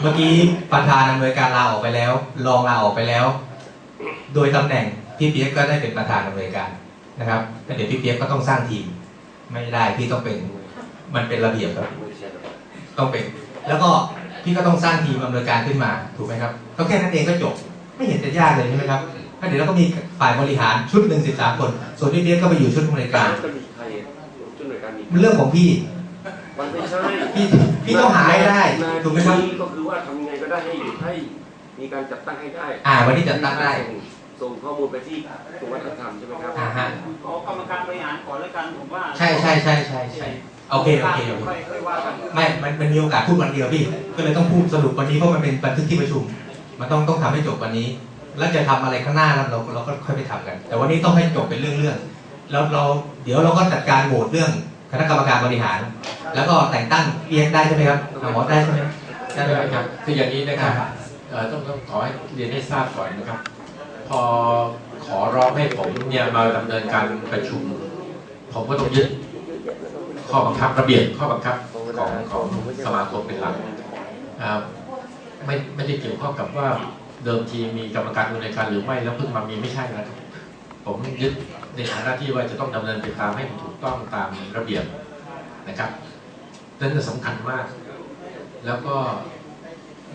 เมื่อกี้ประธานอำนวยการลาออกไปแล้ว รองลาออกไปแล้ว โดยตำแหน่งพี่เปียกก็ได้เป็นประธานอำนวยการนะครับแล้วเดี๋ยวพี่เปียกก็ต้องสร้างทีม ไม่ได้พี่ต้องเป็นมันเป็นระเบียบครับไม่ใช่หรอกต้องเป็น แล้วก็พี่ก็ต้องสร้างทีมอำนวยการขึ้นมาถูกไหมครับก็แค่นั้นเองก็จบ ไม่เห็นจะยากเลยใช่ไหมครับก็เดี๋ยวเราก็มีฝ่ายบริหารชุดหนึ่งสิบสามคน ส่วนพี่เปียกก็ไปอยู่ชุดอำนวยการจะมีใครช่วยหน่วยการมีมันเรื่องของพี่ มันไม่ใช่พี่พี่ต้องหาให้ได้ถูกไหมครับหน้าที่ก็คือว่าทำยังไงก็ได้ให้ให้มีการจัดตั้งให้ได้ อ่า วันนี้จัดตั้งได้ส่ส่งข้อมูลไปที่กรมวัฒนธรรมใช่ไหมครับอ่าฮะขอกรรมการบริหารก่อนแล้วกันผมว่า ใช่ใช่ใช่ใช่ใช่โอเคโอเคโอเคค่อยค่อยว่ากันไม่ มันมันมีโอกาสพูดวันเดียวพี่ ก็เลยต้องพูดสรุปวันนี้เพราะมันเป็นบันทึกที่ประชุม มันต้องต้องทำให้จบวันนี้ แล้วจะทำอะไรข้างหน้าเราเราเราก็ค่อยไปทำกัน แต่วันนี้ต้องให้จบเป็นเรื่องเรื่องแล้วเราเดี๋ยวเราก็จัดการโหวตเรื่อง คณะกรรมการบริหาร แล้วก็แต่งตั้งเรียนได้ใช่ไหมครับหมอได้ใช่ไหมได้ไหมครับคืออย่างนี้นะครับต้องต้องขอให้เรียนให้ทราบก่อนนะครับ พอขอร้องให้ผมเนี่ยมาดำเนินการประชุม ผมก็ต้องยึดข้อบังคับระเบียบข้อบังคับของของสมาคมเป็นหลักไม่ไม่ได้เกี่ยวข้องกับว่าเดิมทีมีกรรมการดำเนินการหรือไม่แล้วเพิ่งมามีไม่ใช่นะครับผมยึด ในฐานะที่ว่าจะต้องดำเนินไปตามให้มันถูกต้องตามระเบียบนะครับนั่นจะสำคัญมาก แล้วก็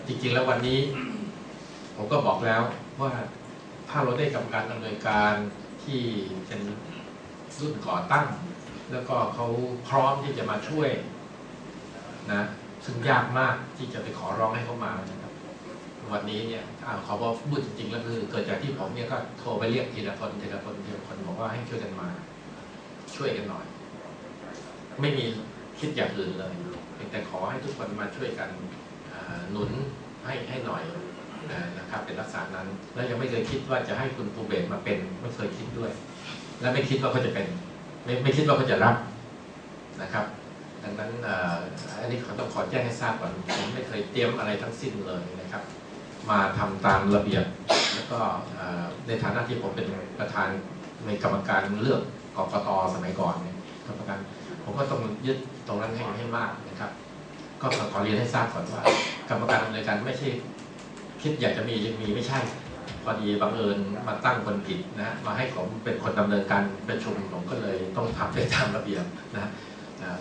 จริงๆแล้ววันนี้ ผมก็บอกแล้วว่าถ้าเราได้กรรมการดำเนินการที่เป็นรุ่นก่อตั้ง แล้วก็เขาพร้อมที่จะมาช่วยนะซึ่งยากมากที่จะไปขอร้องให้เขามานะ วันนี้เนี่ยอ่าขอบอกพูดจริงๆแล้วคือเกิดจากที่ผมเนี่ยก็โทรไปเรียกทีละคนทีละคนทีละคนบอกว่าให้ช่วยกันมา ช่วยกันหน่อย ไม่มีคิดอย่างอื่นเลยเพียงแต่ขอให้ทุกคนมาช่วยกันหนุนให้ให้หน่อยนะครับเป็นลักษณะนั้น แล้วยังไม่เคยคิดว่าจะให้คุณภูเบศมาเป็นไม่เคยคิดด้วย และไม่คิดว่าเขาจะเป็น ไม่ไม่คิดว่าเขาจะรับนะครับดังนั้นอันนี้เขาต้องขอแจ้งให้ทราบก่อนผมไม่เคยเตรียมอะไรทั้งสิ้นเลยนะครับ มาทำตามระเบียบ แล้วก็ในฐานะที่ผมเป็นประธานในกรรมการเลือกกกตสมัยก่อนเนี่ยกรรมการผมก็ต้องยึดตรงนั้นให้ให้มากนะครับ ก็ขอขอเรียนให้ทราบก่อนว่า กรรมการดำเนินการไม่ใช่ คิดอยากจะมียังมีไม่ใช่พอดีบังเอิญมาตั้งคนผิดนะมาให้ผมเป็นคนดำเนินการประชุมผมก็เลยต้องทำไปตามระเบียบนะ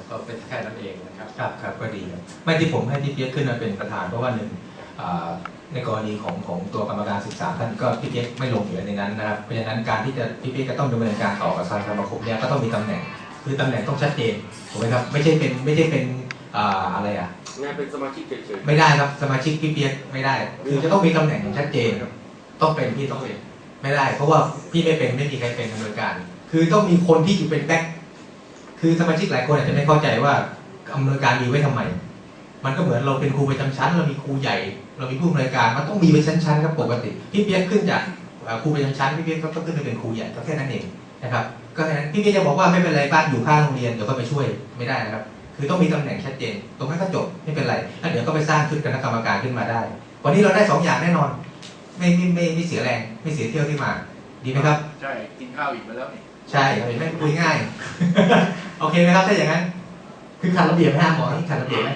ก็เป็นแค่นั้นเองนะครับครับครับก็ดี ไม่ที่ผมให้พี่เปียกขึ้นมาเป็นประธานเพราะว่าหนึ่ง ในกรณีของของตัวกรรมการศึกษาท่านก็พี่เปียกไม่ลงอยู่ในนั้นนะครับเพราะฉะนั้นการที่จะพี่เปียกจะต้องดำเนินการต่อกับทางสมาคมเนี่ยก็ต้องมีตำแหน่ง คือตำแหน่งต้องชัดเจนถูกไหมครับไม่ใช่เป็นไม่ใช่เป็นอ่าอะไรอะงานเป็นสมาชิกเฉยไม่ได้ครับสมาชิกพี่เปียกไม่ได้ คือจะต้องมีตำแหน่งอย่างชัดเจนครับต้องเป็นพี่ต้องเป็นไม่ได้ เพราะว่าพี่ไม่เป็นไม่มีใครเป็นดำเนินการ คือต้องมีคนที่อยู่เป็นแบ็คคือสมาชิกหลายคนอาจจะไม่เข้าใจว่าอำนวยการมีไว้ทำไม มันก็เหมือนเราเป็นครูประจำชั้น เรามีครูใหญ่ เรามีผู้อำนวยการ มันต้องมีไว้ชั้นๆครับปกติพี่เปียกขึ้นจากเอ่อครูประจำชั้นพี่เปียกก็ต้องขึ้นไปเป็นครูใหญ่ก็แค่นั้นเองนะครับก็แค่นั้นพี่เปียกจะบอกว่าไม่เป็นไรบ้านอยู่ข้างโรงเรียนเดี๋ยวก็ไปช่วยไม่ได้นะครับ คือต้องมีตำแหน่งชัดเจน ตรงนั้นก็จบไม่เป็นไรแล้วเดี๋ยวก็ไปสร้างชุดคณะกรรมการขึ้นมาได้ วันนี้เราได้สองอย่างแน่นอน ไม่ไม่ไม่ไม่เสียแรงไม่เสียเที่ยวที่มา ดีไหมครับใช่กินข้าวอีกมาแล้วนี่ใช่เห็นไหมคุยง่าย โอเคไหมครับถ้าอย่างนั้น คือขัดระเบียบไหมฮะหมอที่ขัดระเบียบไหม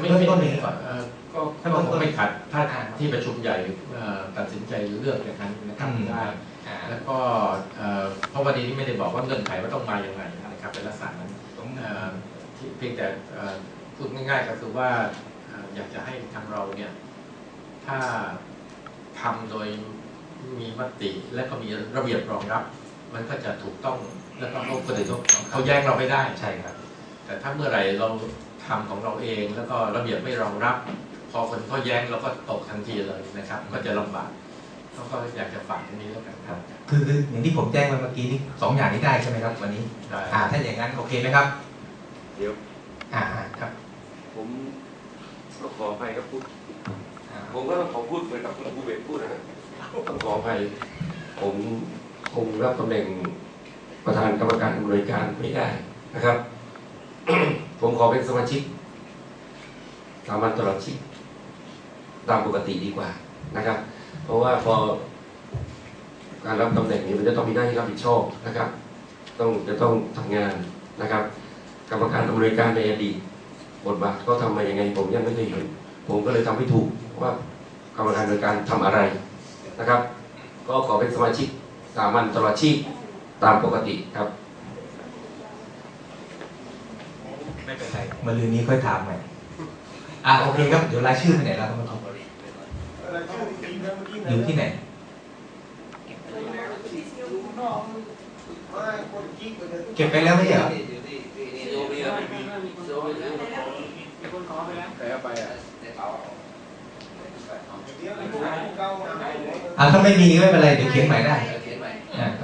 ไม่เริ่มไม่ต้นอย่างนี้ก่อนเอ่อก็ก็คงไม่ขัดถ้าที่ประชุมใหญ่เอ่อตัดสินใจเลือกอย่างนั้นนะครับอืมได้อ่าแล้วก็เอ่อเพราะวันนี้ไม่ได้บอกว่าเงื่อนไขว่าต้องมาอย่างไรนะครับเป็นลักษณะนั้นเอ่อที่เพียงแต่เอ่อพูดง่ายๆก็คือว่าเอ่ออยากจะให้ทางเราเนี่ยถ้าทำโดยมีมติและก็มีระเบียบรองรับ มันก็จะถูกต้องแล้วก็เขาคนอื่นเขาเขาแย้งเราไม่ได้ใช่ครับ แต่ถ้าเมื่อไหร่เราทำของเราเองแล้วก็ระเบียบไม่รองรับ พอคนเขาแย้งเราก็ตกทันทีเลยนะครับ ก็จะลำบากเขาก็อยากจะฝากตรงนี้แล้วกันครับคือคืออย่างที่ผมแจ้งไปเมื่อกี้นี่สองอย่างนี้ได้ใช่ไหมครับวันนี้ได้อ่าถ้าอย่างนั้นโอเคไหมครับๆเดี๋ยวอ่าอ่าครับ ผมก็ขออภัยครับพูดอ่าผมก็ต้องขอพูดเหมือนกับคุณภูเบศพูดนะฮะต้องขออภัยผมคงรับตำแหน่งประธานกรรมการอำนวยการไม่ได้นะครับ ผมขอเป็นสมาชิกสามัญตลอดชีพตามปกติดีกว่านะครับ เพราะว่าพอการรับตำแหน่งนี้มันจะต้องมีหน้าที่รับผิดชอบนะครับ ต้องจะต้องทำงานนะครับ กรรมการอำนวยการในอดีตบทบาทเขาทำมายังไง ผมยังไม่เคยเห็นผมก็เลยทำไม่ถูกว่ากรรมการโดยการทำอะไรนะครับ ก็ขอเป็นสมาชิกสามัญตลอดชีพตามปกติครับ ไม่เป็นไร มาลืนนี้ค่อยถามใหม่อะโอเคครับ เดี๋ยวรายชื่อไปไหนแล้วครับเมื่อกี้อยู่ที่ไหนเก็บไปแล้วไม่ใช่เหรอมีคนขอไปแล้วอะถ้าไม่มีก็ไม่เป็นไรเดี๋ยวเขียนใหม่ได้อะครับ